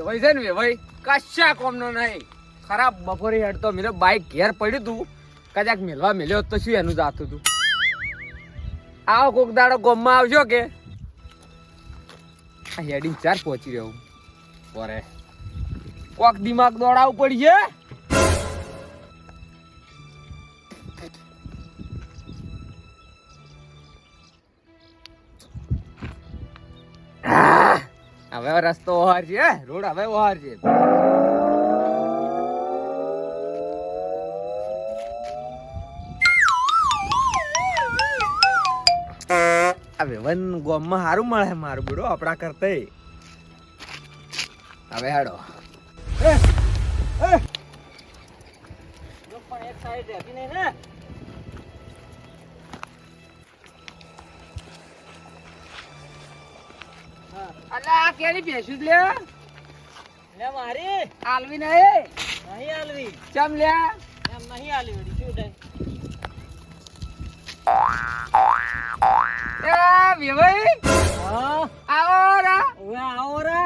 વેવાઈ છે ને વેવાઈ, કશા કોમનો નહીં. ખરાબ બપોરે હેડતો મેરે બાઇક ઘેર પડ્યું તું. કદાચ મેલવા મેલ્યો તો શું એનું જાતું તું? આવો કોક દાડો ગોમમાં આવજો કે. હેડિંગ ચાર પહોંચી રહ્યો પોરે કોક દિમાગ દોડાવવું પડશે? હવે રસ્તો ઓહાર છે રોડ હવે ઓહાર છે. હવે વન ગોમમાં સારું મળે મારું બડો, આપણા કરતે. હવે હેડો. પણ એક સાઈડ રહેતી નહીં ને ભેંસું જ લે. લે મારી. આલવી નહીં. નહીં આલવી. ચમ લે. એમ નહીં આલવી શું થાય? એ વેવાઈ. આવો રા. ઓવે આવો રે.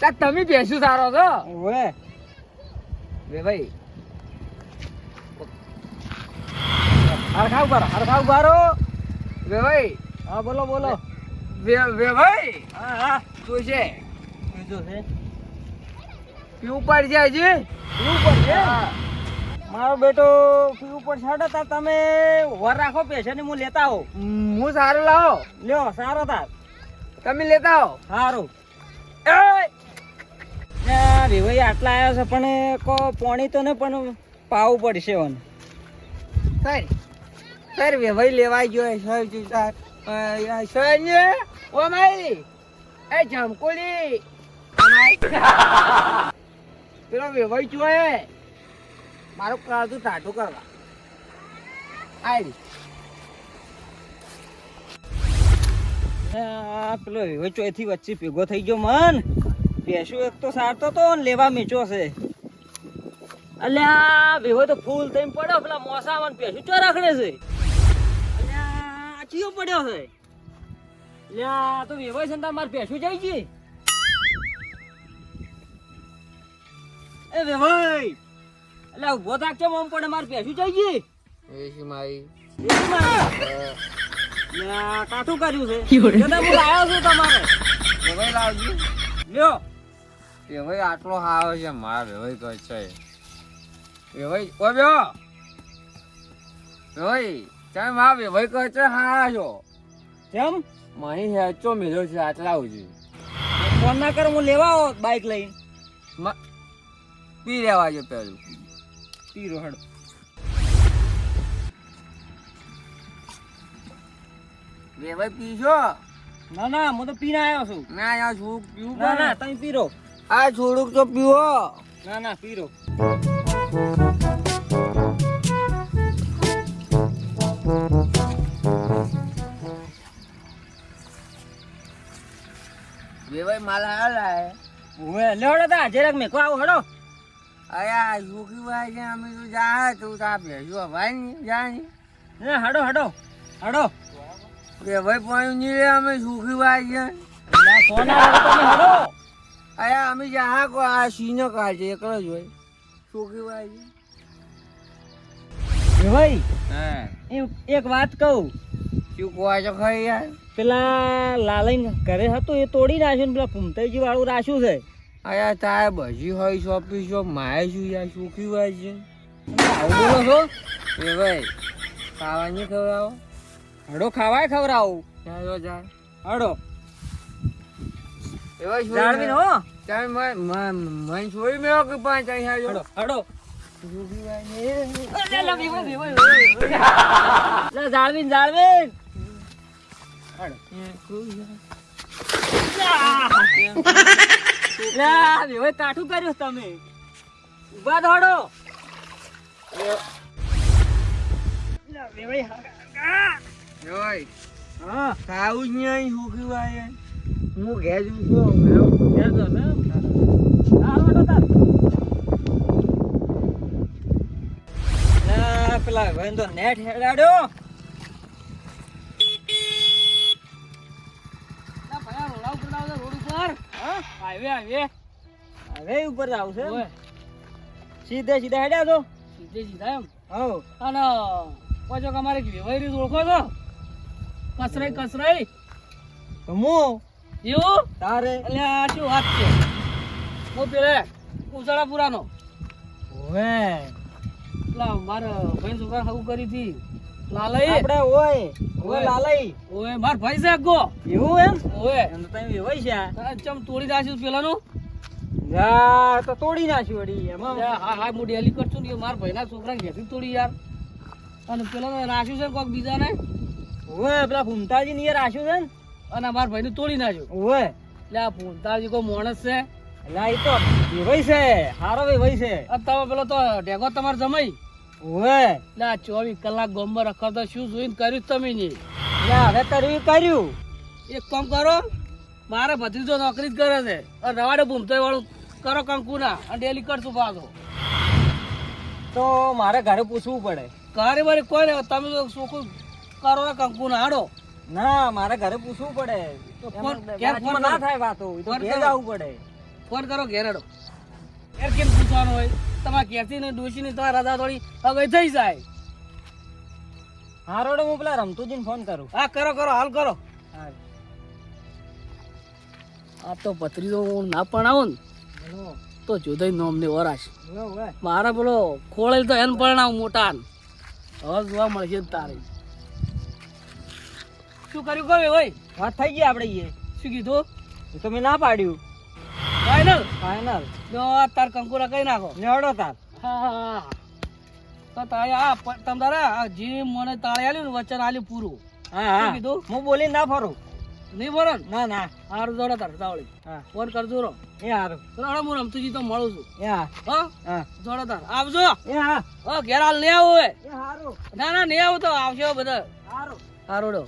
તા તમે ભેંસું સારો છો. ઓવે વેવાઈ. હરખાવ કરો હરખાવ કરો વેવાઈ. હા બોલો બોલો. વે વેવાઈ હા હા. શું છે? બીજું છે? પીવું પડશે હજી? પડશે હા. મારો બેટો ફી ઉપર છાડો તા તમે વર રાખો પેશન હું લેતા આવો. હું સારું લાવો. લ્યો સારો તાર. તમે લેતા આવો. સારું એ રેવાઈ આટલા આવ્યા છે પણ કો પોણી તો ને પણ પાવું પડશે વન સર સર વેવાઈ લેવા ગયો સર સર સર ને ઓ માઈ એ જમકુલી. પેલો વેવાઈ જોયે મારું કાળતું ટાટું કરવા. આઈ આ પેલો એવો ચોથી વચ્ચે ભેગો થઈ ગયો મન. પેશું એક તો સારતો તો ને લેવા મેચો છે. અલ્યા ભેગો તો ફૂલ થઈને પડ્યો પેલા મોસામાં પેશું ચો રાખડે છે? અલ્યા ચિયો પડ્યો છે? અલ્યા તો વેવો છે ને તમારે પેશું જાય છે એ વેવાઈ એટલે ઊભો થાકજો મમ પડે? મારે પેશું જાય છે એ મારી. એવી મારી. અલ્યા, કાઠું કર્યું છે. જતા હું લાવ્યો છું તમારે? વેવાઈ લાવજી. લ્યો. આટલો હાવ છે મારા વેવાઈ કહે છે. વેવાઈ ઓ બ્યો વેવાઈ તમે મારા વેવાઈ કહે છે હા છો. કેમ? મહી હેચો મેલ્યો છે આટલા સુધી. ફોન ના કર હું લેવા આવો બાઈક લઈને. પી લેવા જો પેલું. પીરો હડ. વેવાઈ પીશો? ના ના હું તો પીને આવ્યો છું. ના આવ્યો છું પીવું ના ના તમે પીરો. આ છોડુક તો પીવો. ના ના પીરો. વેવાઈ માલ લાય ઓએ લેવડો તા જરાક મેકો આવો હડો. અયા સુખી ભાઈ છે અમે તો જા તું તા ભેજો ભાઈ ની જા ની હડો હડો હડો. વેવાઈ પાણી ની રે અમે સુખી ભાઈ છે. સોના હડો. અયા અમે જા કો આ સીનો કાઢે એકલો જ હોય. સુખી ભાઈ છે. ભાઈ હા. એક વાત કહું. શું કહો છો ખરી યાર? પેલા લાલન ઘરે હતું એ તોડી નાખ્યું ને પેલા ભૂમતાઈજી વાળું રાખ્યું છે. અયા તારે ભજી હોય શોપી શોપ માય શું યાર સુખી ભાઈ છે? આવું બોલો છો? વેવાઈ ખાવાની ખવડાવો? હડો ખાવાય ખવડાવું? ચાલો જા હડો જાળવીને હો. તમે મન મન છોડી મેળો કે પાંચ અહીં હડો હડો ભાઈ જાળવીને, જાળવીને. કાઠું કર્યું તમે ઊભા. વેવાઈ ખાવું જ નહીં શું કહેવાય હું ઘેર જઉં છું ઘેર જો ને. પેલા નેટ હેડાડ્યો હા હાઈવે હાઈવે. હવે ઉપર છે ઓય. સીધે સીધે હેડ્યા તો સીધે સીધા એમ. હો અને પાછો અમારે વેવાઈ ઓળખો છો? કસરાઈ કસરાઈ. તમો એવું? તારે? એટલે આ શું વાત છે? હું પેલે ઉસાળા પુરાનો ઓવે. પેલા મારા ભાઈ છોકરા હવું કરી હતી. લાલઈ. આપણે ઓય ઓય. લાલઈ. ઓય માર ભાઈ છે ગો એવું એમ? ઓય. એમ તો તમે છે. ચમ તોડી નાખ્યું પેલાનું? યા તો તોડી નાખ્યું અડી એમાં હા. હા મોડી હેલી કરશું ને મારા ભાઈના છોકરા ઘેરથી તોડી યાર. અને પેલા રાખ્યું છે કોક બીજાને? ઓય પેલા ફૂમતાજી ની રાખ્યું છે ને? અને મારા ભાઈને તોડી નાખ્યું. ઓય. એટલે આ ફૂમતાજી કોઈ માણસ છે? એટલે એ તો વેવાય છે હારો વેવાય છે. તમે પેલો તો ઢેગો તમારે જમાઈ. ઓય. એટલે ચોવીસ કલાક ગોમમાં રખડતો શું જોઈને કર્યું તમે નહીં એટલે હવે કરવી કર્યું. એક કામ કરો મારે ભત્રીજો નોકરી જ કરે છે. અને રવાડે ભૂમતો વાળું કરો કંકુના અને ડેલી કરશું પાછો. તો મારે ઘરે પૂછવું પડે. ઘરે મારે કોઈ નહીં તમે તો સોખું કરો ને કંકુના હાડો. ના મારે ઘરે પૂછવું પડે. તો ફોન- ના થાય વાતો ફોન ઘેર કરો. આવવું પડે. ફોન કરો ઘેર ઘેર કેમ પૂછવાનું હોય? તમારે ઘેરથી ને ડોશી ની તમારે રજા થોડી હવે થઈ જાય. હારોડે હું પેલા રમતુજીને ફોન કરું. હા કરો કરો હાલ કરો. આ તો ભત્રીજો હું ના પણ આવું ને તો જોધાઈ નોમની વરાશ. મારા પેલો ખોળેલ તો એને પરણાવ મોટા. હવે જોવા મળશે તારે. શું કર્યું કહે હોય વાત થઈ ગઈ આપણે શું કીધું? તો મેં ના પાડ્યું. ફાઈનલ ફાઈનલ જો તાર કંકુરા કઈ નાખો? લેવડો તાર. હા તો તારે આ તમ તારે આ જે મને તાળે આલ્યું ને વચન આલ્યું પૂરું. હા હા. કીધું? હું બોલી ના ફરું. નહીં બોલો ના? ના હારું જોડે તાર તાવળી હા. ફોન કરજો રો એ હારું. તો હમણાં હું રમતુજી તો મળું છું. એ હા. હા? જોડે તાર. આવજો. એ હા. ઓ ઘેર હાલ નહીં આવું એ હારું. ના ના નહીં આવું તો આવશે બધા. હારું. સારું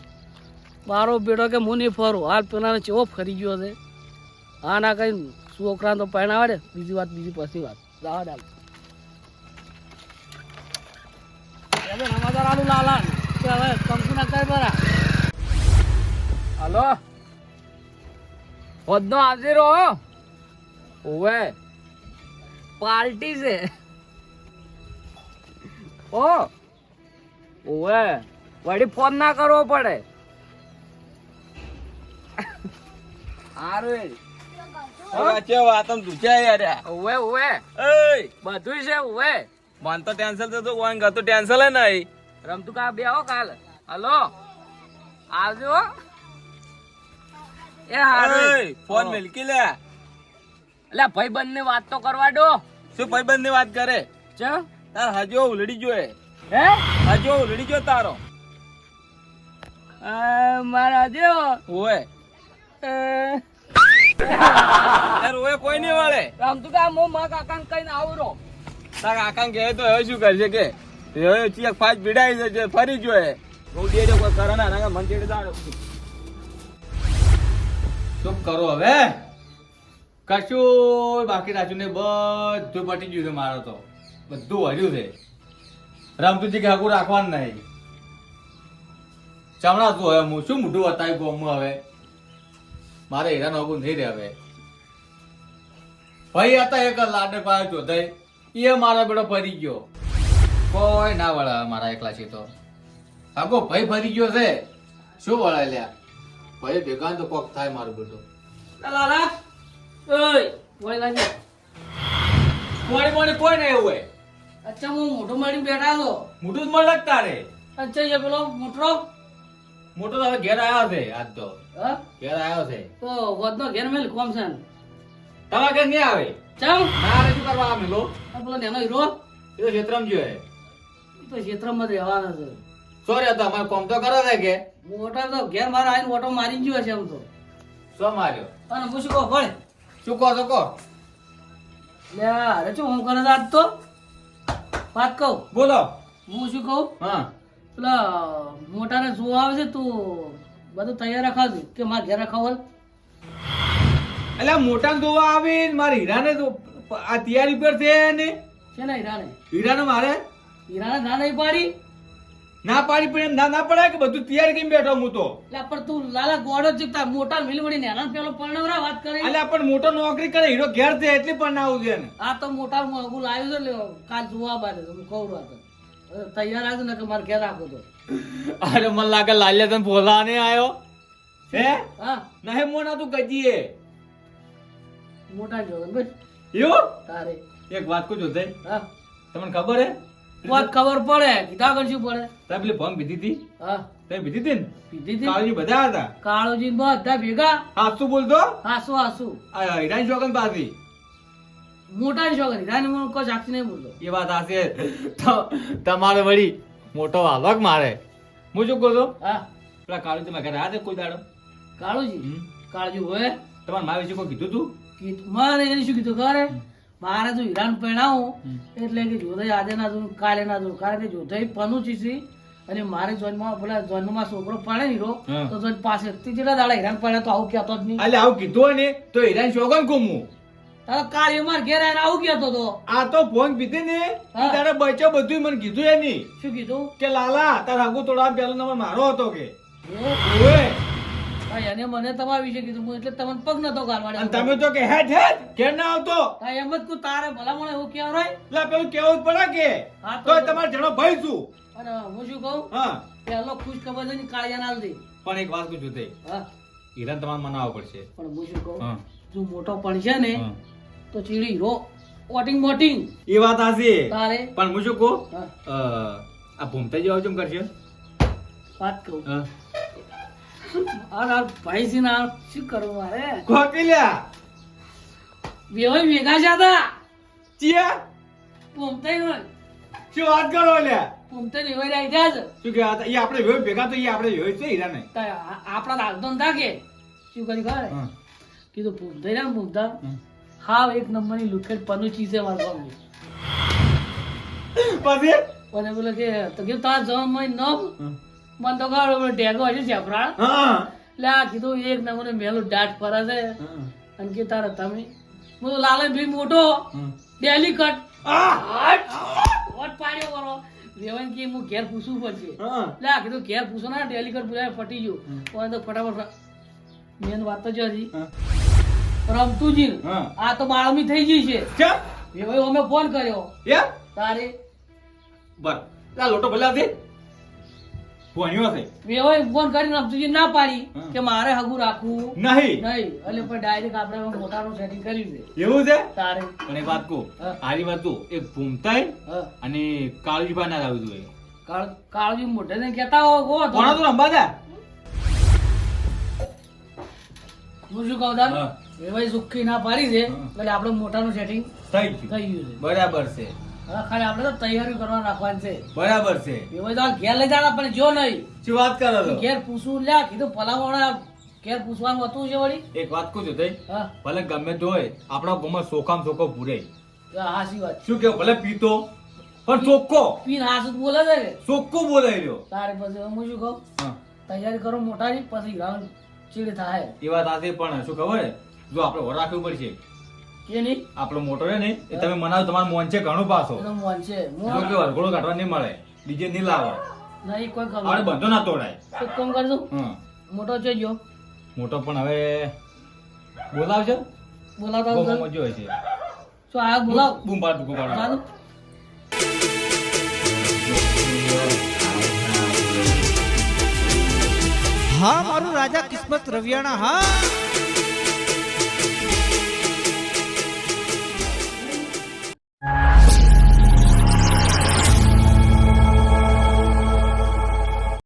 મારો બેડો કે હું નહીં ફરું. હાલ પેલાને ચેવો ફરી ગયો છે. હા ના કઈ છોકરા તો પરણાવે ને. બીજી વાત, બીજી પછી વાત. જવા ડાલ સમાચાર આલું લાલા. હવે કંકુના કઈ બરા? હલો? હોદનો હાજર હો. ઓવે, પાર્ટી છે. ઓ, ઓવે, વળી ફોન ના કરવો પડે. હારું બધું છે ઓવે મન તો ટેન્શન તો કોઈ ગતું ટેન્શન હે નહીં. રમતું કા બે હો કાલ? હલો. આવજો એ હારું. ફોન મિલકી લે. એટલે ભાઈ બંને વાત તો કરવા દો. શું ભાઈબંધની વાત કરે? ચ. તાર હજો ઉલડી ગયો હે હે? હજો ઉલડી જો તારો. મારા દેવો ઓએ ઓએ કોઈ નહીં વળે. રમતું કા મો મા કાકા ને કઈ આવું રો તાર કાકા કહે તો હવે શું કરશે કે? હવે ચીક ફાજ પીડાઈ જશે ફરી હું દે કોઈ કરે ના ના મન ચેડી દાડો. શું કરો હવે? કશું બાકી રાખ્યું ને બધું પટી ગયું છે મારે તો. બધું હર્યું છે. રામતુજી કે હકું રાખવાનું નહીં. ચમડા તું હવે હું શું મોઢું બતાવી ગયું હું હવે? મારે હેરાન હકું નહીં રહે હવે. ભાઈ હતા એક લાડક વાળા ચોધાઈ એ મારા બેડો ફરી ગયો. કોઈ ના વળે મારા એકલા છે તો. આગો ભાઈ ફરી ગયો છે. શું વળાય લ્યા? ભાઈ ભેગા ને તો કોક થાય મારું બેટો લાલા ઓય લાગી. કોણી કોણી કોઈ નહીં હોય. અચ્છા હું મોટું મારી બેઠા છો. મોટું જ મળ લાગતા રે અચ્છા એ પેલો મોટરો. મોટો તો હવે ઘેર આવ્યો છે આજ તો. હા? ઘેર આવ્યો છે. તો વધનો ઘેર મેલ કોમ છે. તમારા ઘેર નહીં આવે? ચમ ના રજૂ કરવા આ મેલો પેલો નેનો હીરો? એ તો ક્ષેત્રમ જો હે. એ તો ક્ષેત્રમાં રહેવાના છે. સોરી હતા અમારે કોમ તો કરો છે કે? મોટા તો ઘેર મારા આવીને ઓટો મારી ગયો છે એમ તો. શું માર્યો. અને હું શું કહો ભલે શું કહો તો કહો. લે અરે શું હું કરે આજ તો? વાત કહું. બોલો. હું શું કહું? હા. પેલા મોટાને જોવા આવે છે તું બધું તૈયાર રખાવજે. કે મારે ઘેર રખાવલ એટલે મોટા જોવા આવે ને મારા હીરાને તો આ તૈયારી પર છે ને? છે ને હીરાને? હીરાને મારે? હીરાને ના નહીં પાડી? ના પાડી પણ એમ ના ના પડાય કે બધું તૈયાર કેમ બેઠો હું તો? એટલે પણ તું લાલા ગોળો ચૂકતા મોટા મિલવડી નેના પેલો પરણવરા વાત કરી. એટલે પણ મોટો નોકરી કરે હીરો ઘેર છે એટલે પણ ના આવું છે ને આ તો મોટા મોગું લાવ્યું છે કાલ જોવા બાદ હું કહું રાત તૈયાર આવજો ને કે મારે ઘેર રાખો તો. અરે મને લાગે લાલ્યા તને ભોલા ને આવ્યો હે? હા. નહે મોના તું કજીએ મોટા જોગન બસ. યો? તારે. એક વાત કહું જોતે હા. તમને ખબર હે? વાત ખબર પડે. કીધા કર શું પડે? તમે પેલી ભંગ પીધી હતી? હા. તમે પીધી હતી ને? પીધી હતી કાળજી બધા હતા? કાળોજી બધા ભેગા. હાસુ બોલતો? હાસુ હાસુ. આ હિરાની જોગન પાછી મોટા છોકરી રાની હું કોઈ સાક્ષી નહીં બોલતો. એ વાત હાશે તો તમારે વળી મોટો વાલોક મારે. હું શું કહું છું? હા. પેલા કાળુજી મારે ઘરે આવ્યા કોઈ દાડો? કાળુજી? કાળજી હોય. તમારે મારે શું કોઈ કીધું તું? કીધું? મારે એને શું કીધું? ખરે મારે તો હીરાન પહેણાવું એટલે કે જોધાઈ આજે ના જોઉં કાલે ના જોઉં. કારણ કે જોધાઈ પનું ચીસી અને મારે જન્મમાં પેલા જન્મમાં છોકરો પડે નહીં તો જોઈને પાસે જેટલા દાડા હીરાન પડે તો આવું કહેતો જ નહીં. એટલે આવું કીધું હોય ને તો હીરાન ચોકન કુમું તારો કાળીઓ માર ઘેર આવીને આવું કહેતો તો. આ તો ફોન પીધી ને? તારે બચ્યો બધું મને કીધું એની. શું કીધું? કે લાલા તાર આગુ તોડા પેલો નંબર મારો હતો કે. એને મને તમારા વિશે કીધું. હું એટલે તમને પગ નતો અને તમે તો કે હેઠ હેઠ કેમ ના આવતો. એમ જ કહું તારે ભલામણ એવું કહેવાય એટલે પેલું કેવું પડે કે. તો તમારે જણો ભાઈ છું. અને હું શું કહું? હા. પેલો ખુશ ખબર છે ને કાળિયા નાલ દે પણ એક વાત પૂછું તે. હા. ઈરાન તમારે મનાવવો પડશે. પણ હું શું કહું? તું મોટો પણ છે ને. તો ચીડી રો. ઓટિંગ મોટિંગ એ વાત હાચી તારે? પણ હું શું કહું? આ ભૂમતા જેવા ચમ કરશે? વાત કહું. આ ભાઈ છે ના શું કરવું મારે? કોકિલ્યા બેવાય ભેગા છે ચિયા પોમતાઈ હોય. શું વાત કરો લ્યા પોમતાઈ વેવાય આવી ગયા છે શું કે આ- એ આપણે વેવ ભેગા તો એ આપણે વેવ છે હીરાને. તો આ- આપણા દાદો ને થાકે. શું કરી ખબર. કીધું ભૂમતા. ને હમ. હાવ એક નંબરની લુખેડ પનુચી છે ગામની પછી અને બોલે કે તો કે તાર જવામાં હા. મને તો ખબર બોલે ઢેગો હશે ચેપરા હા એટલે આ કીધું એક નંબર મેલો ડાટ ફરે છે અને કે તારા તમે હું તો લાલન ભાઈ મોટો ડેલી કટ! વટ પાડ્યો કરો રેવન કે હું ઘેર પૂછવું પડશે. એટલે આ કીધું ઘેર પૂછો ના ડેલી કટ પૂછાય ફટી ગયું તો ફટાફટ મેન વાત તો જો હજી. રમતુજી આ તો બાળમી થઈ ગઈ છે. કેમ? અમે ફોન કર્યો? તારે? બર આ લોટો ભલે હતી ભણ્યો છે. વેવાઈ ફોન કરીને રમતુજી ના પાડી કે મારે હગું રાખવું. નહીં. નહીં. એટલે પણ ડાયરેક્ટ આપણે મોટાનું સેટિંગ કર્યું છે. એવું છે? તારે. પણ એક વાત કહું. આરી વાત કહું. એ ભૂમતાઈ અને કાળજીભાઈ ના લાવ્યું હતું એ. કાળ કાળજી મોઢે ને કહેતા હો તો. દે. હું શું કહું હા. વેવાઈ સુખી ના પાડી છે હા. એટલે આપણે મોટાનું સેટિંગ થઈ ગયું. થઈ ગયું છે. બરાબર છે. હવે ખાલી આપણે તો તૈયારી કરવા રાખવાની છે. બરાબર છે. એવાય તો ઘેર લઈ જાણા પણ જો નહીં. શું વાત કરો છો? ઘેર પૂછવું લ્યા કીધું ભલામણ ઘેર પૂછવાનું હતું છે વળી. એક વાત કહું છું તઈ. હા. ભલે ગમે તો હોય આપણા ગામમાં સોખામ સોખો પૂરે હાસી વાત. શું કેવું ભલે પીતો પણ ચોખ્ખો પીન હાસુ બોલે છે ચોખ્ખો બોલાઈ રહ્યો. તારે પછી હું શું કહું? તૈયારી કરો મોટાની પછી રાઉન્ડ ચીડ થાય. એ વાત આજે પણ શું ખબર? જો આપણે ઓર રાખવું પડશે. કે નહીં? આપણો મોટો છે ને એ તમે મનાવો તમારું મોન છે ઘણું પાછો. મોન છે. જો કે વરઘોડો કાઢવા નહીં મળે બીજે નહીં લાવે. નહીં કોઈ ખબર અરે બંધો ના તોડાય. એક કામ કરજો. મોટો છે જો. મોટો પણ હવે બોલાવજો. બોલાવતા બહુ. મજો હોય છે શું આ બોલાવ? બૂમ પાડ ટૂંકો પાડ. હા મારું રાજા કિસ્મત રવિયાણા હા.